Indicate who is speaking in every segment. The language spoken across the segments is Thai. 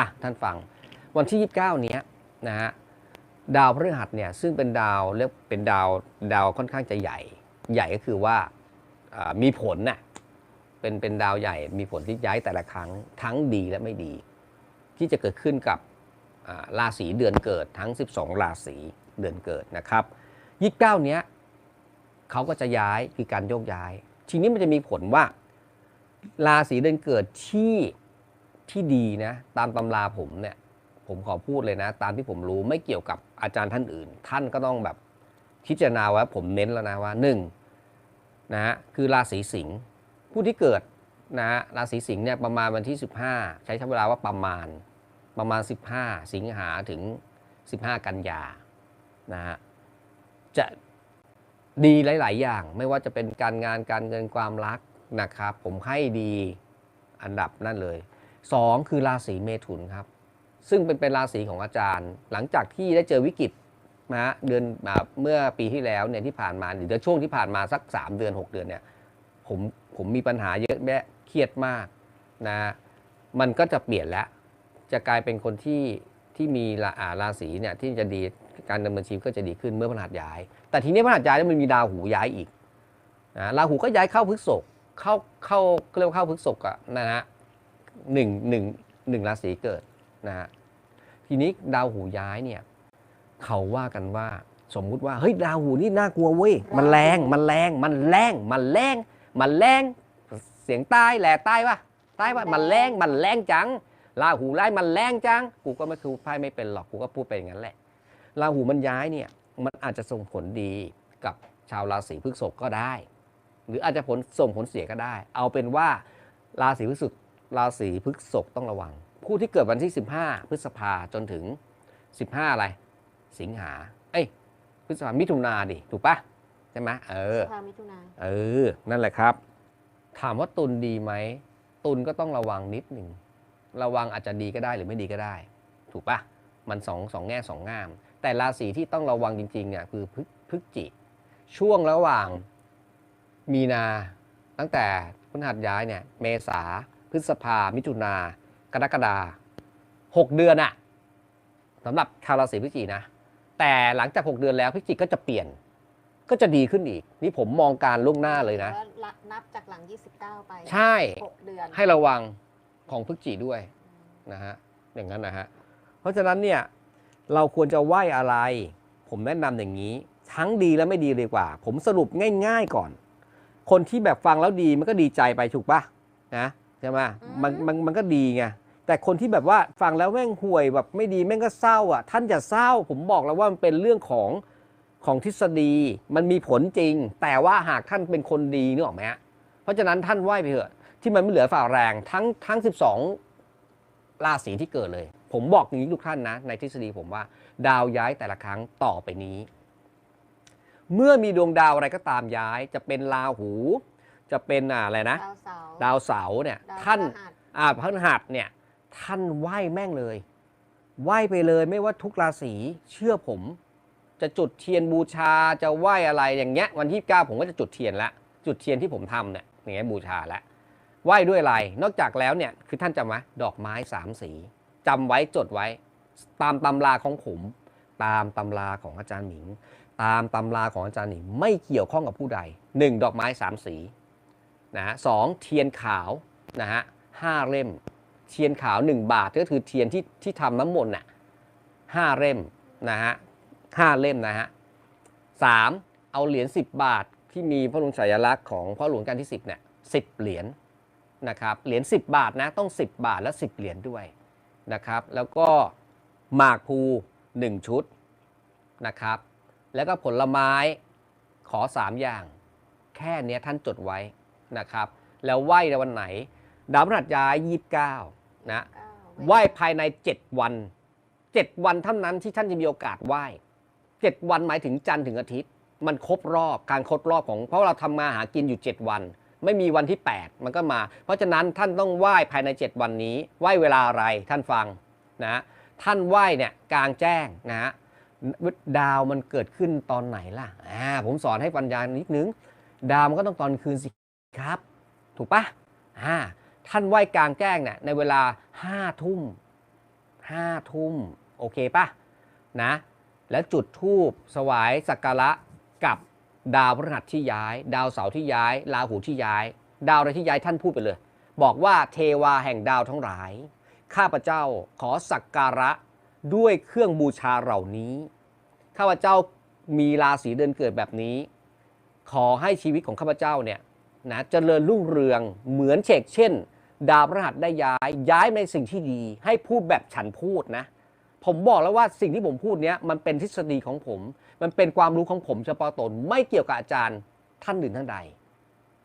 Speaker 1: อะท่านฟังวันที่ 29 เนี้ยนะฮะดาวพฤหัสเนี่ยซึ่งเป็นดาวเรียกเป็นดาวดาวค่อนข้างจะใหญ่ ใหญ่ก็คือว่ามีผลน่ะเป็นเป็นดาวใหญ่มีผลที่ย้ายแต่ละครั้งทั้งดีและไม่ดี ที่จะเกิดขึ้นกับราศีเดือนเกิดทั้ง 12 ราศีเดือนเกิดนะครับ29เนี้ยเขาก็จะย้ายคือการโยกย้าย ทีนี้มันจะมีผลว่า ราศีเดือนเกิดที่ ที่ดีนะตามตำราผมเนี่ย ผมขอพูดเลยนะ ตามที่ผมรู้ไม่เกี่ยวกับอาจารย์ท่านอื่น ท่านก็ต้องแบบพิจารณาไว้ผมเน้นแล้วนะว่าหนึ่งนะฮะคือราศีสิงห์ผู้ที่เกิดนะฮะราศีสิงห์เนี่ยประมาณวันที่ 15 ใช้เวลาว่าประมาณประมาณ 15 สิงหาถึง 15 กันยานะฮะจะดีหลาย ๆ อย่าง ไม่ว่าจะเป็นการงานการเงินความรักนะครับ ผมให้ดีอันดับนั่นเลย สองคือราศีเมถุนครับ ซึ่งเป็นเป็นราศีของอาจารย์ หลังจากที่ได้เจอวิกฤตนะฮะเดือนเมื่อปีที่แล้วเนี่ยที่ผ่านมาหรือช่วงที่ผ่านมาสัก 3 เดือน 6 เดือนเนี่ยผมผมมีปัญหาเยอะแยะเครียดมากนะมันก็จะเปลี่ยนแล้ว จะกลายเป็นคนที่ที่มีราาราศีเนี่ยที่จะดีการดำเนินชีวิตก็จะดีขึ้นเมื่อพฤหัสย้าย แต่ทีนี้พฤหัสย้ายแล้วมันมีดาวหูย้ายอีกนะราหูก็ย้ายเข้าพฤกษภเข้าเข้าเรียกว่าเข้าพฤกษภอะนะฮะ หนึ่งหนึ่งหนึ่งราศีเกิดนะฮะทีนี้ดาวหูย้ายเนี่ยเขาว่ากันว่าสมมุติว่าเฮ้ยดาวหูนี่น่ากลัวเว้ยมันแรงมันแรงมันแรงมันแรงมันแรงเสียงใต้แหล่ใต้ปะใต้ปะมันแรงมันแรงจังราหูไล่มันแรงจังกูก็ไม่คือไพ่ไม่เป็นหรอกกูก็พูดไปอย่างนั้นแหละราหูมันย้ายเนี่ยมันอาจจะส่งผลดีกับชาวราศีพฤษภก็ได้ หรืออาจจะผลส่งผลเสียก็ได้ เอาเป็นว่าราศีพฤษภ ราศีพฤษภต้องระวัง ผู้ที่เกิดวันที่ 15 พฤษภาจนถึง 15 อะไร สิงหา เอ้ย พฤษภามิถุนาดิ ถูกปะใช่ไหมเออ
Speaker 2: พามิถุนา
Speaker 1: เออ นั่นแหละครับ ถามว่าตุลดีไหม ตุลก็ต้องระวังนิดหนึ่ง ระวังอาจจะดีก็ได้หรือไม่ดีก็ได้ ถูกปะมันสองสองแง่สองงาม แต่ราศีที่ต้องระวังจริงๆเนี่ยคือพฤพฤศจิช่วงระหว่างมีนาตั้งแต่พฤหัสย้ายเนี่ย เมษา พฤษภา มิถุนา กรกฎาหกเดือนอะสำหรับชาวราศีพฤศจิกนะ แต่หลังจาก6เดือนแล้วพฤศจิกก็จะเปลี่ยน ก็จะดีขึ้นอีก นี่ผมมองการล่วงหน้าเลยนะ
Speaker 2: แล้วละนับจากหลัง 29 ไป
Speaker 1: ใช่
Speaker 2: 6เดือน
Speaker 1: ให้ระวังของพฤศจิด้วยนะฮะอย่างนั้นนะฮะเพราะฉะนั้นเนี่ยเราควรจะไหว้อะไร ผมแนะนำอย่างนี้ ทั้งดีและไม่ดีเลยกว่า ผมสรุปง่าย ๆก่อน คนที่แบบฟังแล้วดีมันก็ดีใจไปถูกปะนะ ใช่ไหมมันมันมันก็ดีไงแต่คนที่แบบว่าฟังแล้วแม่งห่วยแบบไม่ดีแม่งก็เศร้าอะ ท่านอย่าเศร้า ผมบอกแล้วว่ามันเป็นเรื่องของของทฤษฎีมันมีผลจริง แต่ว่าหากท่านเป็นคนดีนึกออกไหมฮะเพราะฉะนั้นท่านไหว้ไปเถอะที่มันไม่เหลือฝ่าแรงทั้งทั้ง 12 ราศีที่เกิดเลย ผมบอกอย่างนี้ทุกท่านนะ ในทฤษฎีผมว่า ดาวย้ายแต่ละครั้งต่อไปนี้ เมื่อมีดวงดาวอะไรก็ตามย้าย จะเป็นราหู จะเป็นอ่าอะไรนะ
Speaker 2: ดาวเสาร์
Speaker 1: ดาวเสาร์เนี่ย
Speaker 2: ดาว
Speaker 1: ท่าน
Speaker 2: พฤหัส
Speaker 1: อ่าพฤหัสเนี่ยท่านไหว้แม่งเลย ไหว้ไปเลยไม่ว่าทุกราศีเชื่อผม จะจุดเทียนบูชาจะไหว้อะไรอย่างเงี้ยวันที่9ผมก็จะจุดเทียนละจุดเทียนที่ผมทำเนี่ยอย่างเงี้ยบูชาละไหว้ด้วยอะไรนอกจากแล้วเนี่ยคือท่านจำไหมดอกไม้สามสีจำไว้จดไว้ ตามตำราของผม ตามตำราของอาจารย์หมิง ตามตำราของอาจารย์หมิงไม่เกี่ยวข้องกับผู้ใดหนึ่งดอกไม้สามสี นะฮะสองเทียนขาวนะฮะห้าเล่ม เทียนขาว 1 บาทก็คือเทียนที่ที่ทำน้ำมนต์น่ะห้าเล่มนะฮะห้าเล่มนะฮะสามเอาเหรียญ10 บาทที่มีพระบรมฉายาลักษณ์ของพ่อหลวงการที่10เนี่ยสิบเหรียญนะครับเหรียญ10 บาทนะต้อง 10 บาทและ 10 เหรียญด้วยนะครับแล้วก็หมากภู 1 ชุดนะครับแล้วก็ผลไม้ขอ 3 อย่าง แค่เนี้ยท่านจดไว้ นะครับ แล้วไหว้ในวันไหน ดาวพฤหัสย้าย 29 นะ
Speaker 2: เก้า
Speaker 1: ไหว้ภายใน 7 วัน 7 วันเท่านั้นที่ท่านจะมีโอกาสไหว้7วันหมายถึงจันทร์ถึงอาทิตย์ มันครบรอบการครบรอบของ เพราะเราทำมาหากินอยู่ 7 วัน ไม่มีวันที่ 8 มันก็มา เพราะฉะนั้นท่านต้องไหว้ภายใน 7 วันนี้ ไหว้เวลาอะไรท่านฟังนะท่านไหว้เนี่ยกลางแจ้งนะฮะดาวมันเกิดขึ้นตอนไหนล่ะอ่าผมสอนให้ปัญญานิดนึง ดาวมันก็ต้องตอนคืนสิ ครับ ถูกปะอ่าท่านไหว้กลางแจ้งเนี่ยในเวลาห้าทุ่มห้าทุ่มโอเคปะนะ แล้วจุดทูบสวายสักการะกับดาวพฤหัสที่ย้าย ดาวเสาร์ที่ย้าย ราหูที่ย้าย ดาวอะไรที่ย้ายท่านพูดไปเลย บอกว่าเทวาแห่งดาวทั้งหลาย ข้าพเจ้าขอสักการะด้วยเครื่องบูชาเหล่านี้ ข้าพเจ้ามีราศีเดือนเกิดแบบนี้ ขอให้ชีวิตของข้าพเจ้าเนี่ย นะเจริญรุ่งเรืองเหมือนเชกเช่น ดาวพฤหัสได้ย้ายย้ายในสิ่งที่ดี ให้พูดแบบฉันพูดนะผมบอกแล้วว่าสิ่งที่ผมพูดเนี้ยมันเป็นทฤษฎีของผม มันเป็นความรู้ของผมเฉพาะตนไม่เกี่ยวกับอาจารย์ท่านอื่นท่านใด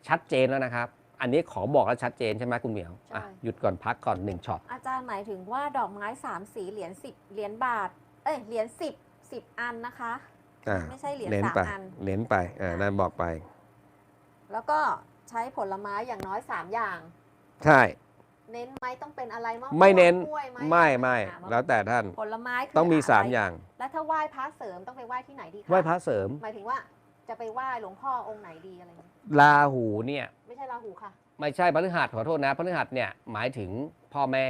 Speaker 1: ชัดเจนแล้วนะครับ อันนี้ขอบอกแล้วชัดเจนใช่ไหมคุณเหมียวอะหยุดก่อนพักก่อนหนึ่งช็อต
Speaker 3: อาจารย์หมายถึงว่าดอกไม้สามสีเหรียญสิบเหรียญบาทเอ้ยเหรียญสิบสิบอันนะคะ
Speaker 1: อ่า
Speaker 3: ไม่ใช่เหรียญ
Speaker 1: เน้น
Speaker 3: สาม
Speaker 1: ไป
Speaker 3: อัน
Speaker 1: เน้นไปอ่านั่นบอกไป
Speaker 3: แล้วก็
Speaker 2: ใช้ผลไม้อย่างน้อย 3 อย่าง
Speaker 1: ใช่
Speaker 2: เน้นไหมต้องเป็นอะไรมะม่วง
Speaker 1: ไม่เน้น
Speaker 2: กล้วยไหม
Speaker 1: ไม่ไม่
Speaker 3: อะ
Speaker 1: แล้วแต่ท่าน
Speaker 3: ผลไม้คื
Speaker 1: ต้องมีะ
Speaker 3: ไร
Speaker 1: สามอย่าง
Speaker 2: แล้วถ้าไหว้พระเสริมต้องไปไหว้ที่ไหนดีคะ
Speaker 1: ไหว้พระเสริม
Speaker 2: หมายถึงว่าจะไปไหว้หลวงพ่อองค์ไหนดีอะไรอย่างเงี้ย
Speaker 1: ราหูเนี่ย
Speaker 2: ไม่ใช่ราหูค่ะ
Speaker 1: ไม่ใช่พฤหัสขอโทษนะพฤหัสเนี่ยหมายถึงพ่อแม่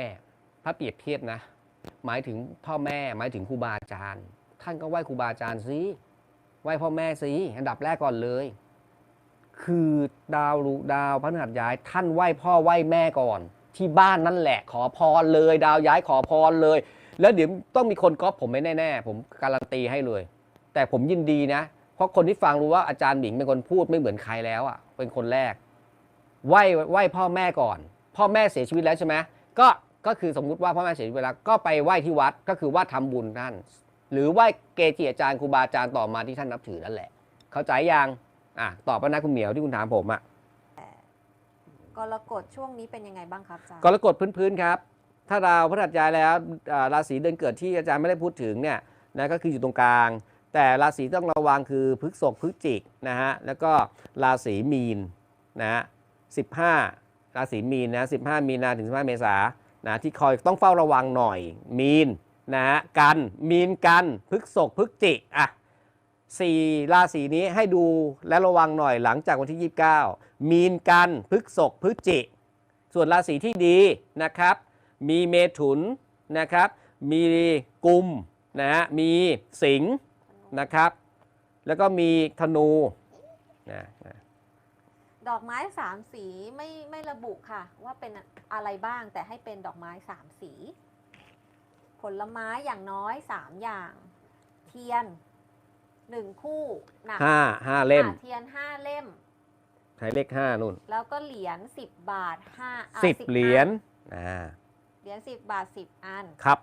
Speaker 1: พระเปรียบเทียบนะ หมายถึงพ่อแม่ หมายถึงครูบาอาจารย์ ท่านก็ไหว้ครูบาอาจารย์สิไหว้พ่อแม่สิอันดับแรกก่อนเลย คือดาวรุดาวพฤหัสย้าย ท่านไหว้พ่อไหว้แม่ก่อน ที่บ้านนั่นแหละ ขอพรเลย ดาวย้ายขอพรเลย แล้วเดี๋ยวต้องมีคนก๊อปผมไม่แน่ๆผมการันตีให้เลย แต่ผมยินดีนะ เพราะคนที่ฟังรู้ว่าอาจารย์หมิงเป็นคนพูดไม่เหมือนใครแล้วอะเป็นคนแรกไหว้ไหว้พ่อแม่ก่อน พ่อแม่เสียชีวิตแล้วใช่ไหมก็ก็คือสมมุติว่าพ่อแม่เสียชีวิตแล้วก็ไปไหว้ที่วัดก็คือว่าทำบุญท่านหรือไหว้เกจิอาจารย์ครูบาอาจารย์ต่อมาที่ท่านนับถือนั่นแหละ เข้าใจยัง อะตอบไปนะคุณเหมียวที่คุณถามผมอะ
Speaker 3: กรกฎช่วงนี้เป็นยังไงบ้างครับอาจารย์
Speaker 1: กรกฎพื้นๆครับ ถ้าดาวพฤหัสย้ายแล้วอ่าราศีเดือนเกิดที่อาจารย์ไม่ได้พูดถึงเนี่ยนะก็คืออยู่ตรงกลาง แต่ราศีต้องระวังคือพฤษภพฤศจิกนะฮะแล้วก็ราศีมีนนะฮะ15ราศีมีนนะ15มีนาถึง15เมษานะที่คอยต้องเฝ้าระวังหน่อยมีนนะฮะกันมีนกันพฤษภพฤศจิกอะ สี่ราศีนี้ให้ดูและระวังหน่อยหลังจากวันที่ 29 มีนกันพฤษภพฤจิกส่วนราศีที่ดีนะครับ มีเมถุนนะครับ มีกุมนะฮะมีสิงห์นะครับ แล้วก็มีธนูนะนะ
Speaker 3: ดอกไม้สามสีไม่ไม่ระบุค่ะ ว่าเป็นอะไรบ้างแต่ให้เป็นดอกไม้สามสี ผลไม้อย่างน้อยสามอย่าง เทียน หนึ่งคู่หนัก
Speaker 1: ห้าห้าเล่ม
Speaker 3: อะเทียนห้าเล่ม
Speaker 1: ใช้เลขห้านู่น
Speaker 3: แล้วก็เหรียญสิบบาทห้าอะ
Speaker 1: สิบ
Speaker 3: อัน
Speaker 1: เหรียญอ่า
Speaker 3: เหรียญสิบบาทสิบอัน
Speaker 1: ครับ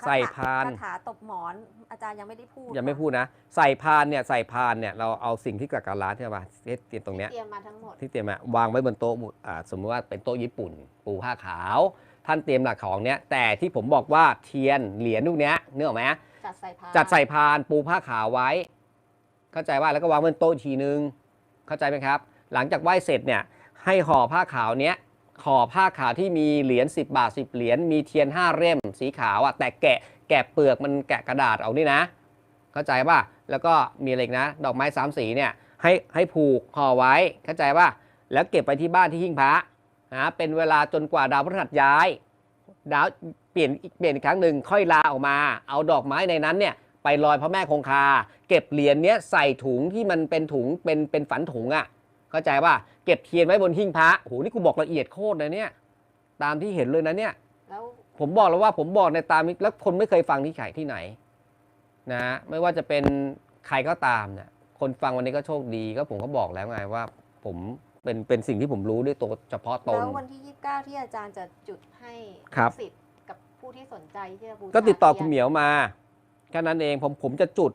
Speaker 3: คถ
Speaker 1: ใส่พาน
Speaker 3: คาถาตบหมอนอาจารย์ยังไม่ได้พูด
Speaker 1: ยังไม่
Speaker 3: ค่ะ
Speaker 1: พูดนะ ใส่พานเนี่ยใส่พานเนี่ยเราเอาสิ่งที่กักการร้านใช่ป่ะที่เตรียมตรงเนี้ย
Speaker 2: เตรียมมาทั้งหมด
Speaker 1: ที่เตรียมมาวางไว้บนโต๊ะบุอ่าสมมติว่าเป็นโต๊ะญี่ปุ่น ปูผ้าขาว ท่านเตรียมหลักของเนี้ยแต่ที่ผมบอกว่าเทียนเหรียญลูกเนี้ยเนื้ออกไหม
Speaker 2: จัดใส่พาน
Speaker 1: จัดใส่พานปูผ้าขาวไว้ เข้าใจว่าแล้วก็วางบนโต๊ะทีนึง เข้าใจไหมครับ หลังจากไหว้เสร็จเนี่ยให้ห่อผ้าขาวเนี้ยห่อผ้าขาวที่มีเหรียญ10 บาท 10 เหรียญมีเทียน 5 เล่มสีขาวอะแต่แกะแกะเปลือกมันแกะกระดาษเอานี่นะ เข้าใจป่ะแล้วก็มีอะไรอีกนะ ดอกไม้สามสีเนี่ยให้ให้ผูกห่อไว้เข้าใจป่ะแล้วเก็บไปที่บ้านที่หิ้งพระนะเป็นเวลาจนกว่าดาวพฤหัสย้าย ดาว เปลี่ยนอีกเปลี่ยนอีกครั้งหนึ่งค่อยลาออกมา เอาดอกไม้ในนั้นเนี่ยไปลอยพระแม่คงคา เก็บเหรียญเนี้ยใส่ถุงที่มันเป็นถุงเป็นเป็นฝันถุงอะ่ะเข้าใจป่ะเก็บเทียนไว้บนหิ้งพระโอ้โหนี่กูบอกละเอียดโคตรเลยเนี่ย ตามที่เห็นเลยนะเนี่ย
Speaker 2: แล้ว
Speaker 1: ผมบอกแล้วว่าผมบอกในตามนี้แล้วคนไม่เคยฟังที่ไหนที่ไหนนะไม่ว่าจะเป็นใครก็ตามเนี่ยคนฟังวันนี้ก็โชคดีก็ผมก็บอกแล้วไงว่า ผมเป็นเป็นสิ่งที่ผมรู้ด้วยตัวเฉพาะตน
Speaker 2: แล้ววันที่ 29 ที่อาจารย์จะจุดให้
Speaker 1: ครับ
Speaker 2: ลูกศิษย์กับ ผู้ที่สนใจที่จะบูชา
Speaker 1: ก็ติดต่อคุณเหมียวมาแค่นั้นเองผมผมจะจุด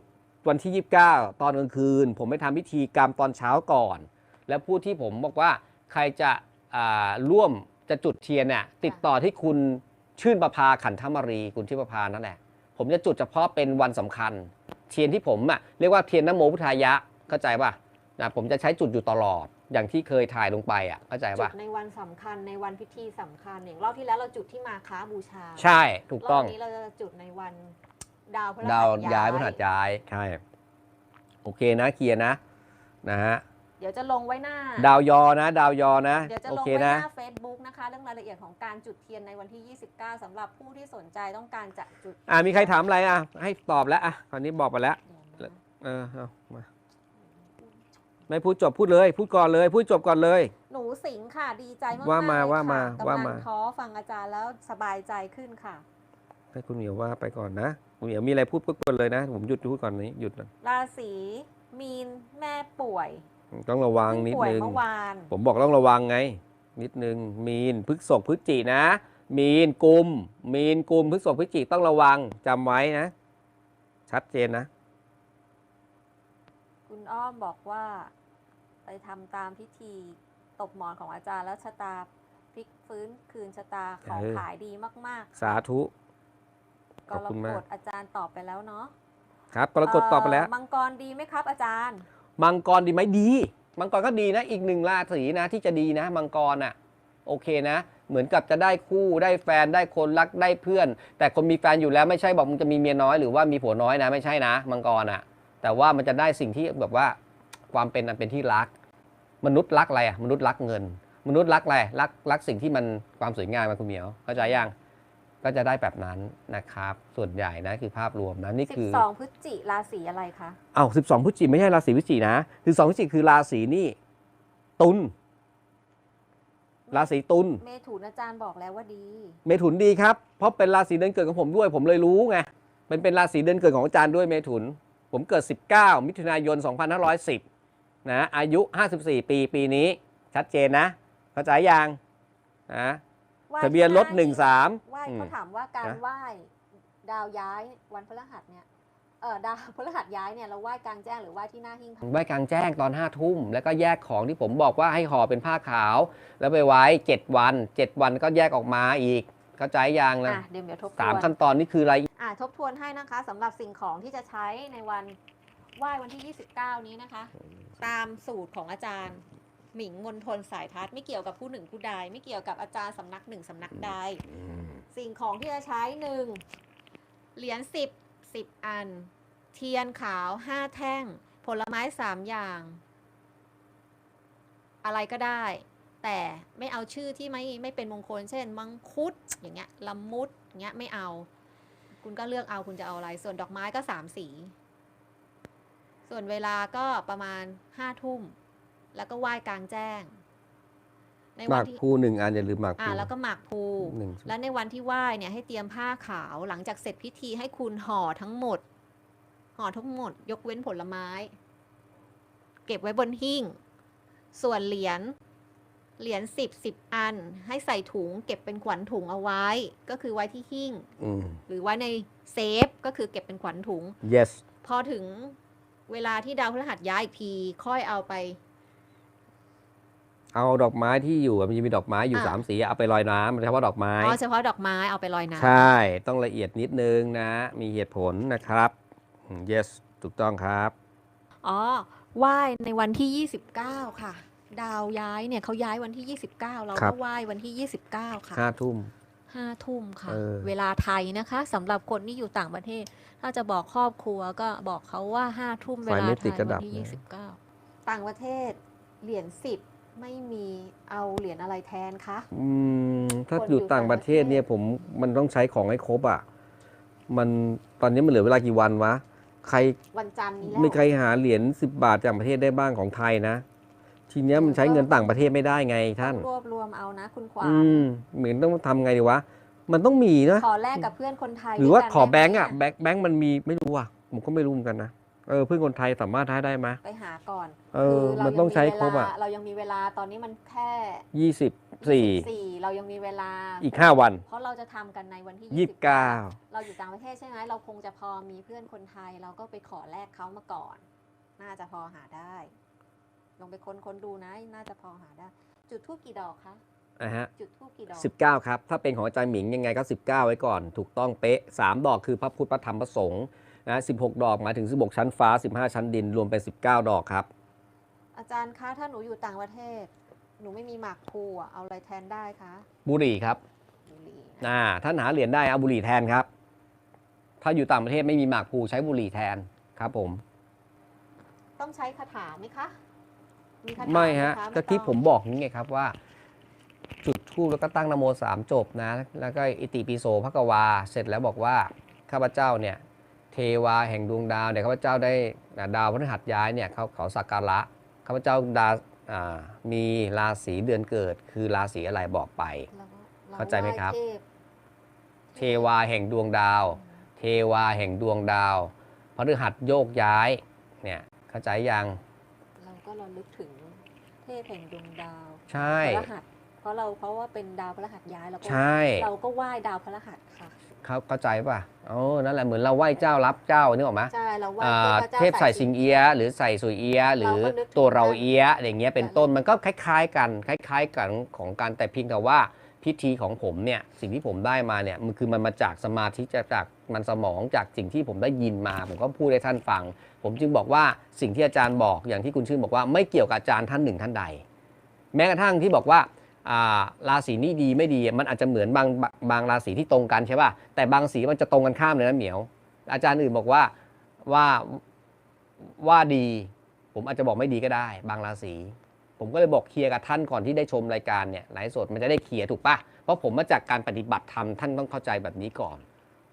Speaker 1: วันที่ 29 ตอนกลางคืน ผมไปทำพิธีกรรมตอนเช้าก่อน แล้วผู้ที่ผมบอกว่าใครจะอ่าร่วมจะจุดเทียนเนี่ยติดต่อที่คุณชื่นประภาขันธมารีคุณชื่นประภานั่นแหละผมจะจุดเฉพาะเป็นวันสำคัญ เทียนที่ผมอะเรียกว่าเทียนนโมพุทธายะเข้าใจป่ะนะผมจะใช้จุดอยู่ตลอด อย่างที่เคยถ่ายลงไปอะเข้าใจ
Speaker 2: จุ
Speaker 1: ป่ะ
Speaker 2: ดในวันสำคัญในวันพิธีสำคัญอย่างรอบที่แล้วเราจุดที่มาค้าบูชา
Speaker 1: ใช่ถูก
Speaker 2: รอ
Speaker 1: ต้
Speaker 2: บ
Speaker 1: อง
Speaker 2: นี้เราจะจุดในวันดาวพฤหัส
Speaker 1: ดาวย้ายพฤหัสย้าย ใช่ โอเคนะเคลียร์นะนะฮะ
Speaker 2: เเดี๋
Speaker 3: ยวจะลงไว้หน้า
Speaker 1: ดาวยอนะ ดาวยอนะ
Speaker 3: เดี๋ยวจะ
Speaker 1: โอ
Speaker 3: ลง
Speaker 1: เค
Speaker 3: ไว้ห
Speaker 1: นะ
Speaker 3: น้า Facebook นะคะ เรื่องรายละเอียดของการจุดเทียนในวันที่ 29สำหรับผู้ที่สนใจต้องการจะจุด
Speaker 1: อ่ามีใครถามอะไรอะ ให้ตอบแล้วอะคราวนี้บอกไปแล้ว
Speaker 3: เดี๋ยวนะ
Speaker 1: เออเอามา ไม่พูดจบพูดเลย พูดก่อนเลย พูดจบก่อนเลย
Speaker 3: หนูสิงห์ค่ะดีใจมากๆ
Speaker 1: ว่ามา
Speaker 3: เลย
Speaker 1: ว่ามา
Speaker 3: ค่ะ
Speaker 1: ว่ากำมา
Speaker 3: ลังท้อฟังอาจารย์แล้วสบายใจขึ้นค่ะ
Speaker 1: ให้คุณเหมียวว่าไปก่อนนะคุณเหมียวมีอะไรพูดพูดก่อนเลยนะ ผมหยุดพูดก่อนนี้หยุดนะ
Speaker 3: ราศีมีนแม่ป่วย
Speaker 1: ต้องระวัง
Speaker 3: เพิ่ง
Speaker 1: นิด
Speaker 3: ป่วย
Speaker 1: นึง
Speaker 3: เมื่อวาน
Speaker 1: ผมบอกต้องระวังไง นิดนึงมีนพฤกษกพฤศจินะ มีนกุม มีนกุมพฤกษกพฤศจิต้องระวังจำไว้นะ ชัดเจนนะ
Speaker 3: คุณอ้อมบอกว่า ไปทำตามพิธีตบหมอนของอาจารย์แล้วชะตาพลิกฟื้นคืนชะตาของ
Speaker 1: เออ
Speaker 3: ขายดีมากๆ
Speaker 1: สาธุ
Speaker 3: ก
Speaker 1: ขอบ
Speaker 3: ร
Speaker 1: คุณมาก
Speaker 3: กฎอาจารย์ตอบไปแล้วเนาะ
Speaker 1: ครับกรกฎตอบไปแล้ว
Speaker 3: เมังกรดีไหมครับ อาจารย์
Speaker 1: มังกรดีไหมดี มังกรก็ดีนะ อีกหนึ่งราศีนะที่จะดีนะ มังกรอะ โอเคนะ เหมือนกับจะได้คู่ได้แฟนได้คนรักได้เพื่อน แต่คนมีแฟนอยู่แล้วไม่ใช่บอกมึงจะมีเมียน้อยหรือว่ามีผัวน้อยนะไม่ใช่นะ มังกรอะ แต่ว่ามันจะได้สิ่งที่แบบว่าความเป็นอันเป็นที่รัก มนุษย์รักอะไรอะมนุษย์รักเงิน มนุษย์รักอะไรรักรักสิ่งที่มันความสวยงามมาคุณเหมียวเข้าใจยังก็จะได้แบบนั้นนะครับ ส่วนใหญ่นะคือภาพรวมนะนี่คือ
Speaker 3: 12พฤศจิราศีอะไรคะ
Speaker 1: อ้าว12พฤศจิกไม่ใช่ราศีพฤศจิกนะ12พฤศจิกคือราศีนี่ ตุลราศีตุล
Speaker 3: เมถุนอาจารย์บอกแล้วว่าดี
Speaker 1: เมถุนดีครับ เพราะเป็นราศีเดือนเกิดของผมด้วย ผมเลยรู้ไงเป็นเป็นราศีเดือนเกิดของอาจารย์ด้วยเมถุน ผมเกิด 19 มิถุนายน 2510 นะ อายุ 54 ปี ปีนี้ ชัดเจนนะ เข้าใจยังนะ
Speaker 3: ไหว้
Speaker 1: ทะเบียนรถ
Speaker 3: ที่ไหว้
Speaker 1: 13
Speaker 3: ไหว้
Speaker 1: อืม
Speaker 3: เขาถามว่าการ
Speaker 1: นะ
Speaker 3: ไหว้ดาวย้ายวันพฤหัสเนี่ยเออดาวพฤหัสย้ายเนี่ยเราไหว้กลางแจ้งหรือไหว้ที่หน้าหิ้งพระ
Speaker 1: ไว้กลางแจ้งตอน5้าทุ่มแล้วก็แยกของที่ผมบอกว่าให้ห่อเป็นผ้าขาว แล้วไปไว้7วัน7วันก็แยกออกมาอีก เข้าใจยังนะ
Speaker 3: อะเดี๋ยวเดี๋ยวทบท
Speaker 1: สาม
Speaker 3: วน
Speaker 1: ขั้นตอนนี่คืออะไร
Speaker 3: อะทบทวนให้นะคะสำหรับสิ่งของที่จะใช้ในวันไหว้วันที่ 29 นี้นะคะ ตามสูตรของอาจารย์ หมิงมนทนสายทัศน์ไม่เกี่ยวกับผู้หนึ่งผู้ใด ไม่เกี่ยวกับอาจารย์สำนักหนึ่งสำนักใด สิ่งของที่จะใช้หนึ่งเหรียญสิบสิบอัน เทียนขาวห้าแท่ง ผลไม้สามอย่าง อะไรก็ได้ แต่ไม่เอาชื่อที่ไม่ไม่เป็นมงคล เช่น มังคุดอย่างเงี้ยละมุดอย่างเงี้ยไม่เอา คุณก็เลือกเอาคุณจะเอาอะไร ส่วนดอกไม้ก็สามสี ส่วนเวลาก็ประมาณห้าทุ่ม แล้วก็ไหว้กลางแจ้งใน
Speaker 1: ห
Speaker 3: วั
Speaker 1: มานก
Speaker 3: ที่
Speaker 1: ภูหนึ่งอันอย่าลืมหมาก
Speaker 3: อ่า
Speaker 1: ภู
Speaker 3: แล้วก็หมากพลู
Speaker 1: หนึ่ง
Speaker 3: และในวันที่ไหว้เนี่ยให้เตรียมผ้าขาวหลังจากเสร็จพิธีให้คุณห่อทั้งหมด ห่อทั้งหมด ยกเว้นผลไม้ เก็บไว้บนหิ้ง ส่วนเหรียญ เหรียญสิบสิบอัน ให้ใส่ถุง เก็บเป็นขวัญถุงเอาไว้ ก็คือไว้ที่หิ้ง
Speaker 1: อืม
Speaker 3: หรือไว้ในเซฟก็คือเก็บเป็นขวัญถุง
Speaker 1: yes
Speaker 3: พอถึงเวลาที่ดาวพฤหัสย้ายอีกทีค่อยเอาไป
Speaker 1: เอาดอกไม้ที่อยู่อะมันจะมีดอกไม้อยู่
Speaker 3: อะ
Speaker 1: สามสีเอาไปลอยน้ำเฉพาะดอกไม้
Speaker 3: อ๋อเฉพาะดอกไม้เอาไปลอยน้ำ
Speaker 1: ใช่ ต้องละเอียดนิดนึงนะ มีเหตุผลนะครับอืม yes ถูกต้องครับ
Speaker 3: อ๋อไหว้ในวันที่ 29 ค่ะ ดาวย้ายเนี่ยเขาย้ายวันที่ 29 เรา
Speaker 1: ครั
Speaker 3: ก็
Speaker 1: บ
Speaker 3: ไหว้วันที่ 29 ค่ะ
Speaker 1: ห้าทุ่ม
Speaker 3: ห้าทุ่มค่ะ
Speaker 1: เออ
Speaker 3: เวลาไทยนะคะสำหรับคนที่อยู่ต่างประเทศ ถ้าจะบอกครอบครัวก็บอกเขาว่าห้าทุ่มเว
Speaker 1: ไฟ
Speaker 3: ลา
Speaker 1: ไม่
Speaker 3: ไท
Speaker 1: ติด
Speaker 3: ย
Speaker 1: กระ
Speaker 3: วั
Speaker 1: ดับ
Speaker 3: ที่
Speaker 1: นะ
Speaker 3: 29 ต่างประเทศเหรียญสิบไม่มีเอาเหรียญอะไรแทนคะ
Speaker 1: อืมถ้า
Speaker 3: คน
Speaker 1: อยู่
Speaker 3: อยู่
Speaker 1: ต่าง
Speaker 3: ต่าง
Speaker 1: ป
Speaker 3: ประระ
Speaker 1: เท
Speaker 3: เท
Speaker 1: ศ
Speaker 3: ศ
Speaker 1: เนี่ยผมมันต้องใช้ของให้ครบอะ มันตอนนี้มันเหลือเวลากี่วันวะ ใคร
Speaker 3: วันจันทร์นี้แล้ว
Speaker 1: ไม่ใครหาเหรียญสิบบาทจากประเทศได้บ้างของไทยนะ ทีเนี้ยมันใช้เงินต่างประเทศไม่ได้ไงท่าน
Speaker 3: ต้องรวบรวมเอานะคุณขวา
Speaker 1: อื
Speaker 3: น
Speaker 1: มเหมือนต้องทำไงดีวะ มันต้องมีนะ
Speaker 3: ขอแลกกับเพื่อนคนไทย
Speaker 1: หรือว่า
Speaker 3: ด้วยกัน
Speaker 1: ขอ
Speaker 3: ได้ไหม
Speaker 1: แบงก์อะแบงก์แบงก์มันมีไม่รู้อะผมก็ไม่รู้เหมือนกันนะเออเพื่อนคนไทยสามารถให้ได้ไหม
Speaker 3: ไปหาก่อน
Speaker 1: เออ
Speaker 3: คื
Speaker 1: มันต้องใช้ครบอะ
Speaker 3: เรายังมีเวลาตอนนี้มันแค่
Speaker 1: ยี่สิบสี่
Speaker 3: สี่เรายังมีเวลา
Speaker 1: อีกห้าวัน
Speaker 3: เพราะเราจะทำกันในวันที่
Speaker 1: ยี่สิบเก้า
Speaker 3: เราอยู่ต่างประเทศใช่ไหมเราคงจะพอมีเพื่อนคนไทย เราก็ไปขอแลกเขามาก่อน น่าจะพอหาได้ ลองไปค้นค้นๆดูนะ น่าจะพอหาได้ จุดทูบกี่ดอกคะ
Speaker 1: นะฮะ
Speaker 3: จุดทูบกี่ดอก
Speaker 1: สิบเก้าครับ ถ้าเป็นของอาจารย์หมิงยังไงก็สิบเก้าไว้ก่อน ถูกต้องเป๊ะสามดอกคือพระพุทธพระธรรมพระสงฆ์นะสิบหกดอกหมายถึงสิบหกชั้นฟ้าสิบห้าชั้นดินรวมเป็นสิบเก้าดอกครับ
Speaker 3: อาจารย์คะถ้าหนูอยู่ต่างประเทศ หนูไม่มีหมากพลูอะเอาอะไรแทนได้คะ
Speaker 1: บุหรี่ครับ
Speaker 3: บุหรี่นะ
Speaker 1: อ่าท่านหาเหรียญได้เอาบุหรี่แทนครับ ถ้าอยู่ต่างประเทศไม่มีหมากพลูใช้บุหรี่แทนครับผม
Speaker 3: ต้องใช้คาถาไหมคะ มีคาถา
Speaker 1: ไม่
Speaker 3: ห
Speaker 1: ฮะ
Speaker 3: ค
Speaker 1: ก็ที่
Speaker 3: ต้อง
Speaker 1: ผมบอกนี่ไงครับว่า จุดธูปแล้วก็ตั้งนโมสามจบนะ แล้วก็อิติปิโสพระกวา เสร็จแล้วบอกว่าข้าพเจ้าเนี่ยเทวาแห่งดวงดาวเนี่ยข้าพเจ้าได้ดาวพฤหัสย้ายเนี่ยเขาเขาสักการะข้าพเจ้าดาอ่ามีราศีเดือนเกิด คือราศีอะไรบอกไป
Speaker 3: เราก็ร
Speaker 1: เข้าใจไหมครับ
Speaker 3: ว้ทพ
Speaker 1: เทวาแห่งดวงดาว เทวาแห่งดวงดาวพฤหัสโยกย้ายเนี่ยเข้าใจยัง
Speaker 3: เราก็ระลึกถึงเท พแห่งดวงดาว
Speaker 1: ใช่
Speaker 3: พระรหัสเพราะเราเพราะว่าเป็นดาวพระรหัสย้ายเราก็
Speaker 1: ใช่
Speaker 3: เราก็ไหว้ดาวพระรหัสค่ะ
Speaker 1: เขาเข้าใจป่ะโอ้นั่นแหละเหมือนเราไหว้เจ้ารับเจ้านึกออกไหม
Speaker 3: ใช่เราไหว้
Speaker 1: อ่า
Speaker 3: เทพเจ้า
Speaker 1: เทพใส่สิงเอียะหรือใส่สุยเอียะหรือ
Speaker 3: เราก็นึกถึง
Speaker 1: ตัวเรา
Speaker 3: ท่าน
Speaker 1: เอียะอย่างเงี้ยเป็นต้นมันก็คล้าย ๆ กันคล้าย ๆ กันของการแต่เพียงแต่ว่า พิธีของผมเนี่ยสิ่งที่ผมได้มาเนี่ยมันคือมันมาจากสมาธิจากจากมันสมองจากสิ่งที่ผมได้ยินมา ผมก็พูดให้ท่านฟัง ผมจึงบอกว่าสิ่งที่อาจารย์บอกอย่างที่คุณชื่นบอกว่าไม่เกี่ยวกับอาจารย์ท่านหนึ่งท่านใด แม้กระทั่งที่บอกว่าราศีนี้ดีไม่ดีมันอาจจะเหมือนบางบางบางราศีที่ตรงกันใช่ป่ะแต่บางสีมันจะตรงกันข้ามเลยนะเหมียว อาจารย์อื่นบอกว่าว่าว่าดี ผมอาจจะบอกไม่ดีก็ได้ บางราศี ผมก็เลยบอกเคลียร์กับท่านก่อนที่ได้ชมรายการเนี่ยไลฟ์สดมันจะได้เคลียร์ถูกปะเพราะผมมาจากการปฏิบัติธรรมท่านต้องเข้าใจแบบนี้ก่อน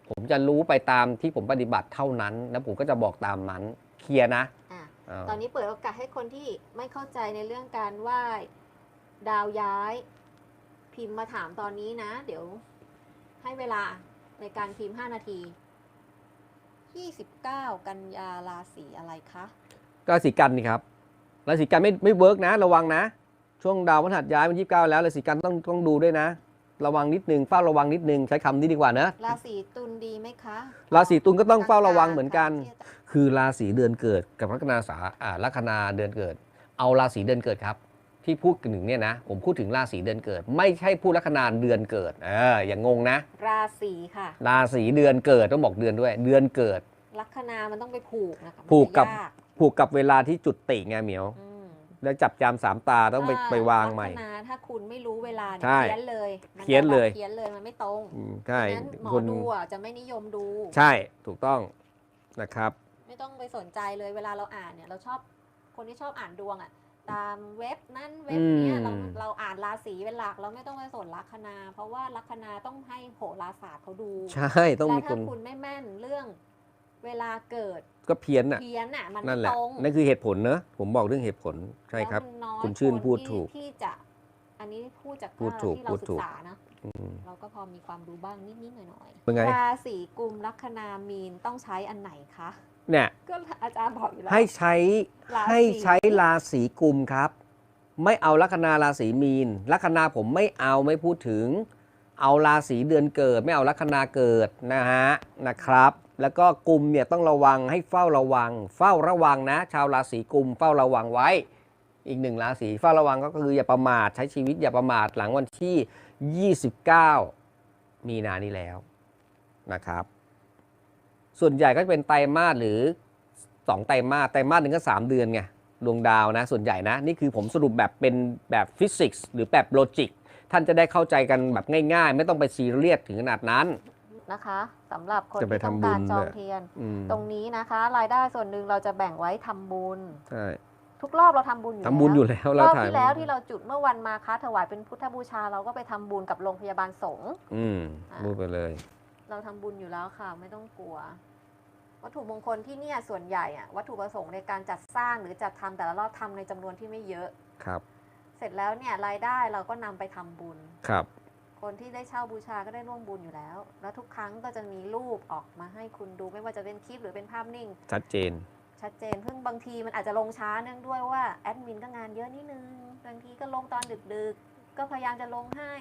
Speaker 1: ผมจะรู้ไปตามที่ผมปฏิบัติเท่านั้น แล้วผมก็จะบอกตามนั้นเคลียร์นะ
Speaker 3: อะ
Speaker 1: อ่า
Speaker 3: ตอนนี้เปิดโอกาสให้คนที่ไม่เข้าใจในเรื่องการไหว้ดาวย้าย พิมพ์มาถามตอนนี้นะ เดี๋ยว ให้เวลาในการพิมพ์ 5 นาที 29 กันยาราศีอะไรคะ
Speaker 1: ราศีกันนี่ครับ ราศีกันไม่ไม่เวิร์กนะ ระวังนะ ช่วงดาวพฤหัสย้ายวันที่29แล้วราศีกันต้องต้องดูด้วยนะ ระวังนิดนึงเฝ้าระวังนิดนึงใช้คำนี้ดีกว่านะ
Speaker 3: ราศีตุลดีไหมคะ
Speaker 1: ราศีตุลก็ต้องเฝ้าระวังเหมือนกัน
Speaker 3: ที่จะ
Speaker 1: คือราศีเดือนเกิดกับลัคนาสาอ่าลัคนาเดือนเกิด เอาราศีเดือนเกิดครับ ที่พูดถึงเนี่ยนะ ผมพูดถึงราศีเดือนเกิด ไม่ใช่พูดลัคนาเดือนเกิดเอออย่างงงนะ
Speaker 3: ราศีค่ะ
Speaker 1: ราศีเดือนเกิดต้องบอกเดือนด้วย เดือนเกิด
Speaker 3: ลัคนามันต้องไปผูกนะคะ
Speaker 1: ผูกกับ
Speaker 3: มันจะยา
Speaker 1: ผูกกับเวลาที่จุดติไงเหมียว
Speaker 3: อืม
Speaker 1: แล้วจับจามสามตาต้องไป
Speaker 3: อ่
Speaker 1: ไปวางใหม่
Speaker 3: ลัคนาถ้าคุณไม่รู้เวลาเนี่ย
Speaker 1: ใช่
Speaker 3: เขียนเลยมัจะ
Speaker 1: เขียนเลย
Speaker 3: แบบเขียนเลยมันไม่ตรง
Speaker 1: อืมใช่
Speaker 3: งั้นหมอ
Speaker 1: คน
Speaker 3: ดูอะจะไม่นิยมดู
Speaker 1: ใช่ถูกต้องนะครับ
Speaker 3: ไม่ต้องไปสนใจเลยเวลาเราอ่านเนี่ย เราชอบคนที่ชอบอ่านดวงอะ ตามเว็บนั้นเว็บเนี้ย
Speaker 1: อืม
Speaker 3: เราเราอ่านราศีเป็นหลักเราไม่ต้องไปสนลัคนา เพราะว่าลัคนาต้องให้โหราศาสตร์เขาดู
Speaker 1: ใช่ต้อง
Speaker 3: และ
Speaker 1: มีค
Speaker 3: ถ้าน คุณไม่แม่นเรื่อง เวลาเกิด
Speaker 1: ก็เพี้ยนน่ะ
Speaker 3: เพี้ยนอะมัน
Speaker 1: นั่
Speaker 3: ไม่
Speaker 1: นแหละ
Speaker 3: ตรง
Speaker 1: นั่นคือเหตุผลเนอะผมบอกเรื่องเหตุผลใช่ครับ
Speaker 3: แล้วมันน้อย
Speaker 1: คุณชื่น
Speaker 3: น
Speaker 1: พูด
Speaker 3: ที่
Speaker 1: ถูก
Speaker 3: ที่จะ อันนี้พูดจาก
Speaker 1: พูดถูก
Speaker 3: ที่เรา
Speaker 1: พูด
Speaker 3: ศึ
Speaker 1: ถู
Speaker 3: ก
Speaker 1: ก
Speaker 3: ษานะ
Speaker 1: อืม
Speaker 3: เราก็พอมีความรู้บ้างนิดๆหน่อย
Speaker 1: เป็นไง
Speaker 3: ราศีกุมลัคนามีนต้องใช้อันไหนคะ
Speaker 1: เนี่ย
Speaker 3: ก็อาจารย์บอกอยู่แล้ว
Speaker 1: ให้ใช้
Speaker 3: ราศี
Speaker 1: ให้ใช้ราศีกุมครับ ไม่เอาลัคนาราศีมีนลัคนาผมไม่เอาไม่พูดถึง เอาราศีเดือนเกิด ไม่เอาลัคนาเกิดนะฮะนะครับ แล้วก็กลุ่มเนี่ยต้องระวังให้เฝ้าระวัง เฝ้าระวังนะ ชาวราศีกุมเฝ้าระวังไว้ อีกหนึ่งราศีเฝ้าระวังก็คืออย่าประมาทใช้ชีวิตอย่าประมาทหลังวันที่ 29 มีนานี้แล้วนะครับ ส่วนใหญ่ก็จะเป็นไตรมาสหรือ 2 ไตรมาสไตรมาสหนึ่งก็ 3 เดือนไงดวงดาวนะ ส่วนใหญ่นะ นี่คือผมสรุปแบบเป็นแบบฟิสิกส์หรือแบบโลจิกท่านจะได้เข้าใจกันแบบง่าย ๆ ไม่ต้องไปซีเรียสถึงขนาดนั้น
Speaker 3: นะคะสำหรับคน
Speaker 1: จะไป
Speaker 3: ที่ต้อง
Speaker 1: ทำบุ
Speaker 3: การ
Speaker 1: ญ
Speaker 3: จอง
Speaker 1: ด้วย
Speaker 3: เทียน
Speaker 1: อืม
Speaker 3: ตรงนี้นะคะ รายได้ส่วนหนึ่งเราจะแบ่งไว้ทำบุญ
Speaker 1: ใช่
Speaker 3: ทุกรอบเราทำบุญอยู่
Speaker 1: ทำบุญอยู่
Speaker 3: แล้ว
Speaker 1: แล้ว
Speaker 3: ร
Speaker 1: เรา
Speaker 3: อบ
Speaker 1: ถ่าย
Speaker 3: ที่แล้วที่เราจุดเมื่อวันมาค้าถวายเป็นพุทธบูชาเราก็ไปทำบุญกับโรงพยาบาลสงฆ์
Speaker 1: อืม
Speaker 3: อ่า
Speaker 1: พูดไปเลย
Speaker 3: เราทำบุญอยู่แล้วค่ะ ไม่ต้องกลัว วัตถุมงคลที่เนี่ยส่วนใหญ่อะวัตถุประสงค์ในการจัดสร้างหรือจัดทำแต่ละรอบทำในจำนวนที่ไม่เยอะ
Speaker 1: ครับ
Speaker 3: เสร็จแล้วเนี่ยรายได้เราก็นำไปทำบุญ
Speaker 1: ครับ
Speaker 3: คนที่ได้เช่าบูชาก็ได้ร่วมบุญอยู่แล้ว แล้วทุกครั้งก็จะมีรูปออกมาให้คุณดูไม่ว่าจะเป็นคลิปหรือเป็นภาพนิ่ง
Speaker 1: ชัดเจน
Speaker 3: ชัดเจนซึ่งบางทีมันอาจจะลงช้าเนื่องด้วยว่าแอดมินก็งานเยอะนิดนึงบางทีก็ลงตอนดึกๆ ก็พยายามจะลงให้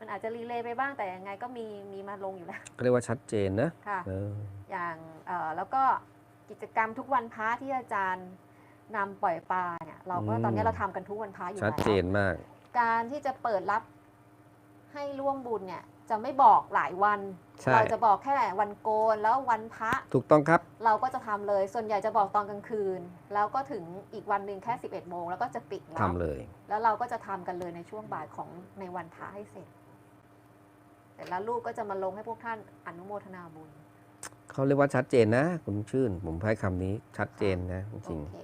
Speaker 3: มันอาจจะรีเลย์ไปบ้างแต่ยังไงก็มีมีมาลงอยู่แล้ว
Speaker 1: ก็เรียกว่าชัดเจนนะ
Speaker 3: ค่ะ
Speaker 1: เออ
Speaker 3: อย่างเอ่อแล้วก็กิจกรรมทุกวันพระที่อาจารย์นำปล่อยปลาเนี่ยเราก็ตอนนี้เราทำกันทุกวันพระอยู่
Speaker 1: ชัด
Speaker 3: แล้ว
Speaker 1: เจนมาก
Speaker 3: การที่จะเปิดรับ ให้ร่วมบุญเนี่ยจะไม่บอกหลายวัน
Speaker 1: ใช่
Speaker 3: เราจะบอกแค่วันโกนแล้ววันพระ
Speaker 1: ถูกต้องครับ
Speaker 3: เราก็จะทำเลย ส่วนใหญ่จะบอกตอนกลางคืน แล้วก็ถึงอีกวันหนึ่งแค่ 11โมงแล้วก็จะปิดรับ
Speaker 1: ทำเลย
Speaker 3: แล้วเราก็จะทำกันเลยในช่วงบ่ายของในวันพระให้เสร็จแต่ละรูปก็จะมาลงให้พวกท่านอนุโมทนาบุญ
Speaker 1: เขาเรียกว่าชัดเจนนะ คุณชื่น ผมให้คำนี้ชัดเจนนะจ
Speaker 3: โอ
Speaker 1: ริง
Speaker 3: เค